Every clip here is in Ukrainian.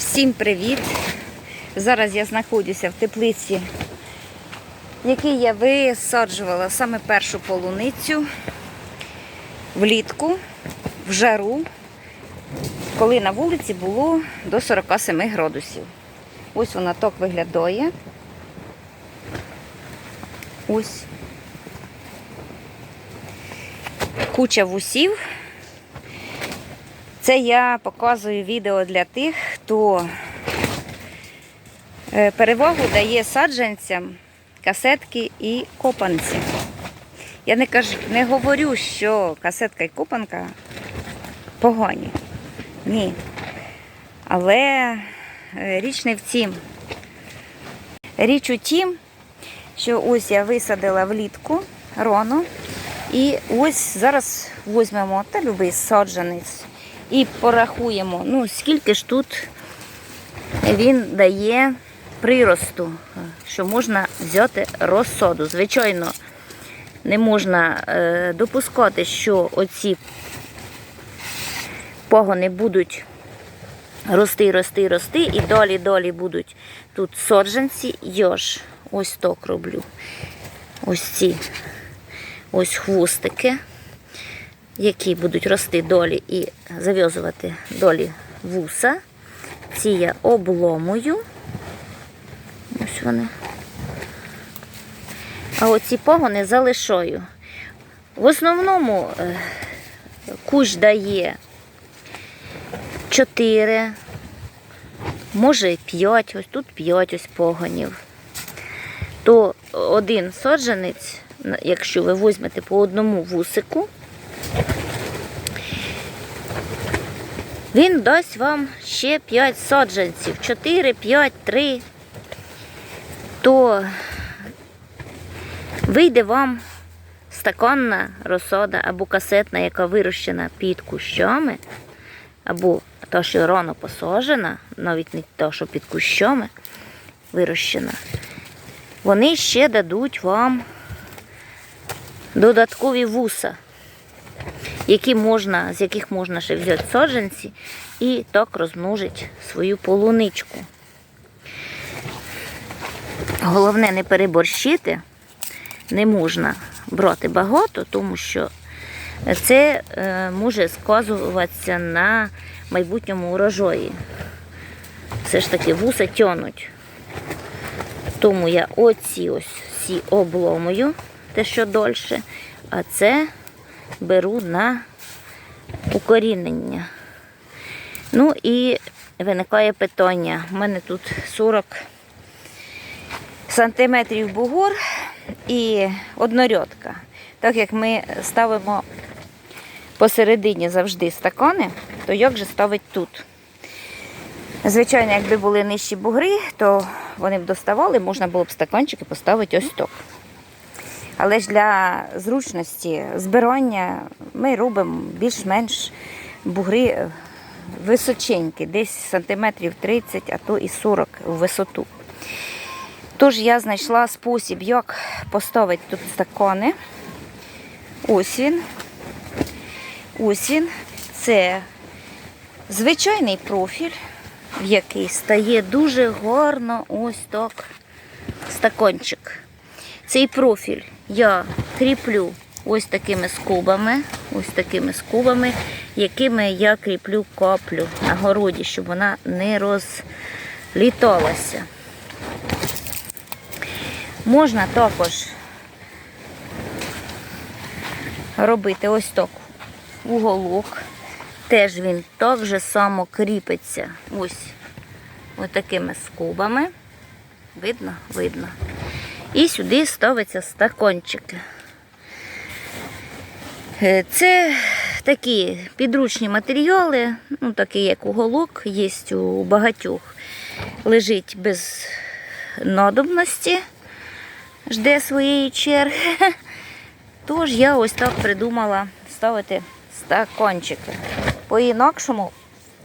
Всім привіт! Зараз я знаходжуся в теплиці, в якій я висаджувала саме першу полуницю влітку, в жару, коли на вулиці було до 47 градусів. Ось вона так виглядає. Ось. Куча вусів. Це я показую відео для тих, хто е, перевагу дає саджанцям, касетки і копанці. Я не, кажу, не говорю, що касетка і копанка погані. Ні. Але е, річ не в тім. Річ у тім, що ось я висадила влітку рону. І ось зараз візьмемо та любий саджанець і порахуємо, ну, скільки ж тут він дає приросту, що можна взяти розсаду. Звичайно, не можна е, допускати, що оці погони будуть рости, рости, рости, і далі будуть тут. Я ж ось так роблю. Ось ці ось хвостики які будуть рости долі і зав'язувати долі вуса. Ці я обломую. Ось вони. А оці погони залишаю. В основному е, кущ дає 4, може 5, ось тут 5 ось погонів. То один саджанець, якщо ви візьмете по одному вусику, Він дасть вам ще 5 саджанців, 4, 5, 3, то вийде вам стаканна розсада або касетна, яка вирощена під кущами, або та, що рано посаджена, навіть не та, що під кущами вирощена. Вони ще дадуть вам додаткові вуса які можна, з яких можна ще взяти саджанці і так розмножити свою полуничку. Головне не переборщити, не можна брати багато, тому що це е, може сказуватися на майбутньому урожаї. Все ж таки вуса тянуть. Тому я оці ось всі обломую, те, що дольше, а це беру на укорінення. Ну і виникає питання. У мене тут 40 сантиметрів бугор і однорядка. Так як ми ставимо посередині завжди стакани, то як же ставить тут? Звичайно, якби були нижчі бугри, то вони б доставали, можна було б стаканчики поставити ось так. Але ж для зручності збирання ми робимо більш-менш бугри височенькі, десь сантиметрів 30, а то і 40 в висоту. Тож я знайшла спосіб, як поставити тут стакани. Ось він. Ось він. Це звичайний профіль, в який стає дуже гарно ось так стакончик. Цей профіль я кріплю ось такими скобами, ось такими скобами, якими я кріплю каплю на городі, щоб вона не розліталася. Можна також робити ось так уголок. Теж він так же само кріпиться ось ось такими скобами. Видно? Видно. І сюди ставиться стакончики. Е, Це такі підручні матеріали, ну, такі як уголок, є у багатьох. Лежить без надобності, жде своєї черги. Тож я ось так придумала ставити стакончики. По-інакшому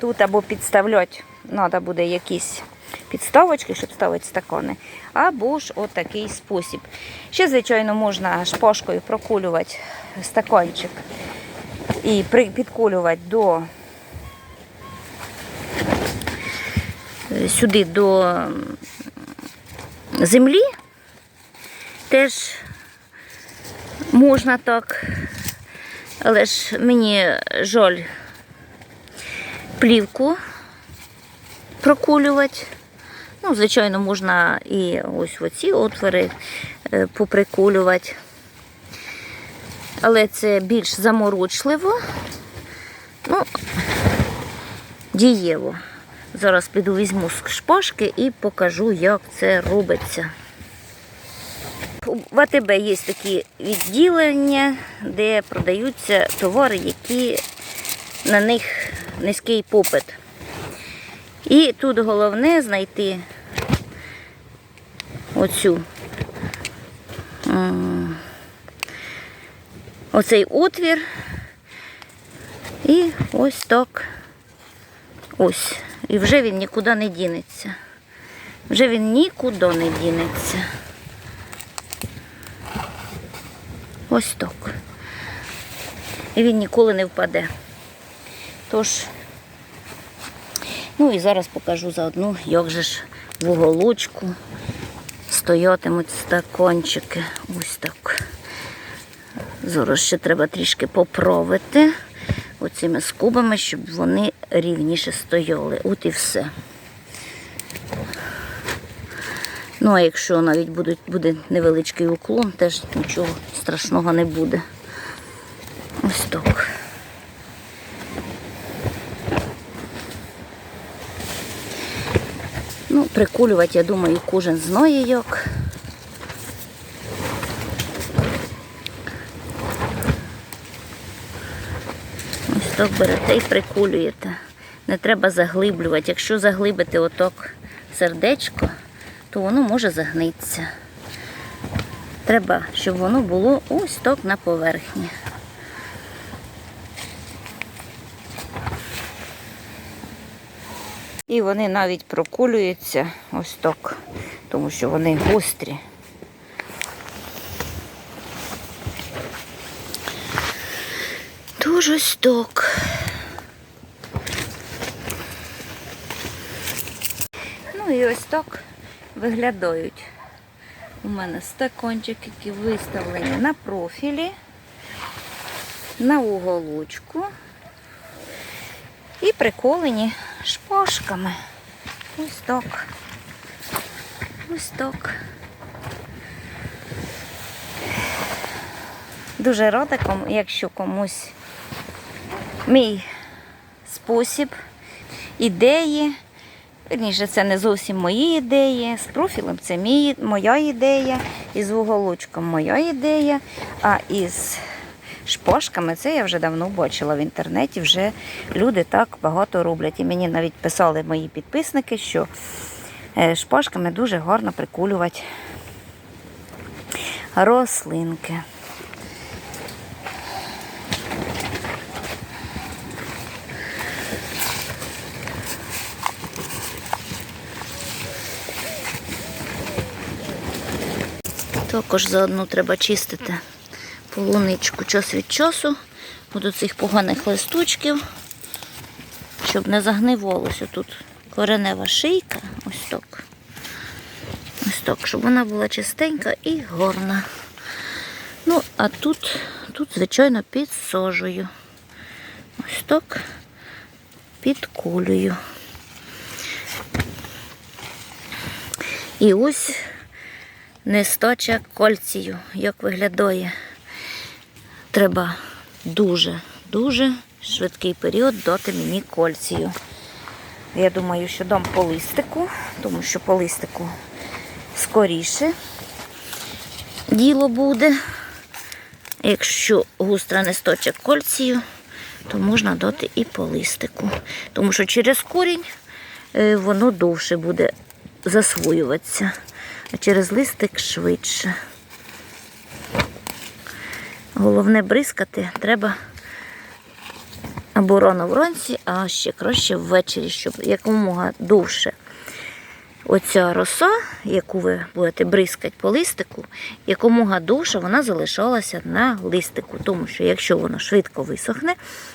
тут або підставляти, треба буде якісь підставочки, щоб ставити стакани, або ж отакий спосіб. Ще, звичайно, можна шпажкою прокулювати стаканчик і підколювати до сюди до землі, теж можна так. Але ж мені жаль плівку прокулювати. Ну, звичайно, можна і ось оці отвори е, поприкулювати. Але це більш заморочливо. Ну, дієво. Зараз піду візьму з шпажки і покажу, як це робиться. В АТБ є такі відділення, де продаються товари, які на них низький попит. І тут головне знайти оцю оцей отвір. І ось так. Ось. І вже він нікуди не дінеться. Вже він нікуди не дінеться. Ось так. І він ніколи не впаде. Тож, ну і зараз покажу заодно, як же ж в уголочку стоятимуть стакончики. Ось так. Зараз ще треба трішки поправити оцими скубами, щоб вони рівніше стояли. От і все. Ну, а якщо навіть будуть, буде невеличкий уклон, теж нічого страшного не буде. Ось так. Ну, прикулювати, я думаю, кожен знає як. Ось так берете і прикулюєте. Не треба заглиблювати. Якщо заглибити отак сердечко, то воно може загнитися. Треба, щоб воно було ось так на поверхні. І вони навіть прокулюються ось так, тому що вони гострі. Ось так. Ну і ось так виглядають. У мене стакончики, які виставлені на профілі, на уголочку і приколені шпажками. Ось так. Ось так. Дуже рада, якщо комусь мій спосіб, ідеї. Вірніше, це не зовсім мої ідеї. З профілем це мій, моя ідея, із вуголочком моя ідея, а із шпажками це я вже давно бачила в інтернеті. Вже люди так багато роблять. І мені навіть писали мої підписники, що е, шпажками дуже гарно прикулювати рослинки. Також заодно треба чистити полуничку час від часу до цих поганих листочків, щоб не загнивалося тут коренева шийка. Ось так. Ось так, щоб вона була чистенька і гарна. Ну, а тут, тут звичайно, підсожую. Ось так підкулюю. І ось нестача кальцію, як виглядає. Треба дуже-дуже швидкий період дати мені кальцію. Я думаю, що дам по листику, тому що по листику скоріше діло буде. Якщо густра нестача кальцію, то можна дати і по листику. Тому що через корінь е, воно довше буде засвоюватися, а через листик швидше. Головне бризкати треба або рано вранці, а ще краще ввечері, щоб якомога довше оця роса, яку ви будете бризкати по листику, якомога довше вона залишалася на листику. Тому що якщо воно швидко висохне,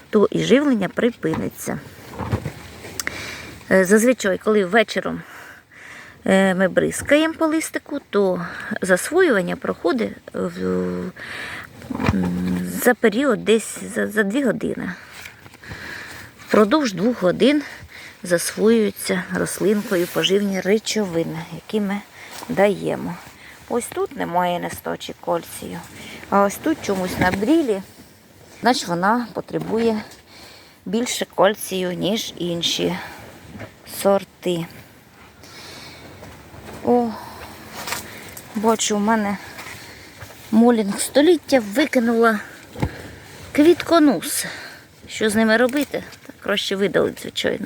то і живлення припиниться. Е, Зазвичай, коли вечором е, ми бризкаємо по листику, то засвоювання проходить за період десь за, за 2 години. Впродовж двох годин засвоюються рослинкою поживні речовини, які ми даємо. Ось тут немає нестачі кальцію, а ось тут чомусь на брілі, значить вона потребує більше кальцію, ніж інші сорти. О, бачу, у мене молінг століття викинула квітконус. Що з ними робити? Так краще видалити, звичайно.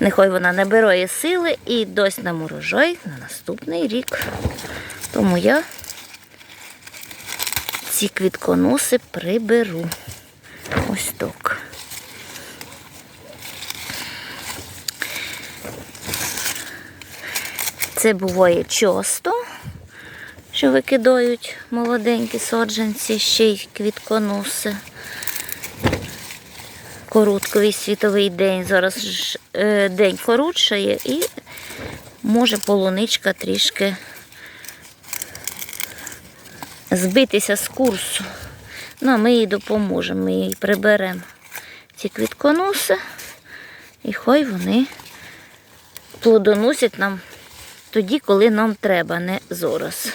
Нехай вона набирає сили і дасть нам урожай на наступний рік. Тому я ці квітконоси приберу. Ось так. Це буває часто, що викидають молоденькі саджанці, ще й квітконоси. Коротковий світовий день. Зараз ж е, день коротшає і може полуничка трішки збитися з курсу. Ну, а ми їй допоможемо, ми їй приберемо ці квітконоси, і хай вони плодоносять нам тоді, коли нам треба, не зараз.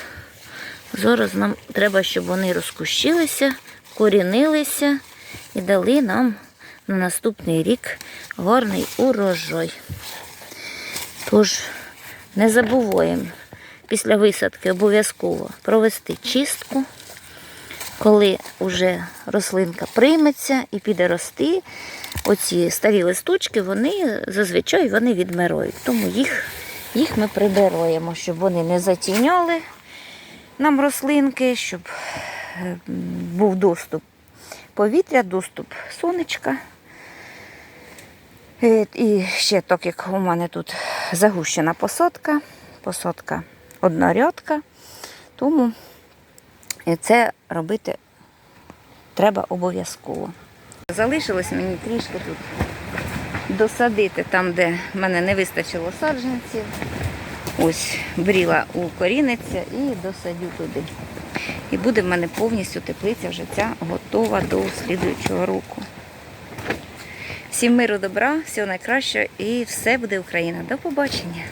Зараз нам треба, щоб вони розкущилися, корінилися і дали нам на наступний рік гарний урожай. Тож не забуваємо після висадки обов'язково провести чистку. Коли вже рослинка прийметься і піде рости, оці старі листочки, вони зазвичай вони відмирають. Тому їх, їх ми прибираємо, щоб вони не затіняли нам рослинки, щоб е, був доступ повітря, доступ сонечка. Е, І ще так як у мене тут загущена посадка, посадка однорядка, тому це робити треба обов'язково. Залишилось мені трішки тут досадити там, де в мене не вистачило саджанців. Ось бріла у коріниця і досадю туди. І буде в мене повністю теплиця вже ця готова до слідуючого року. Всім миру добра, всього найкращого і все буде Україна. До побачення!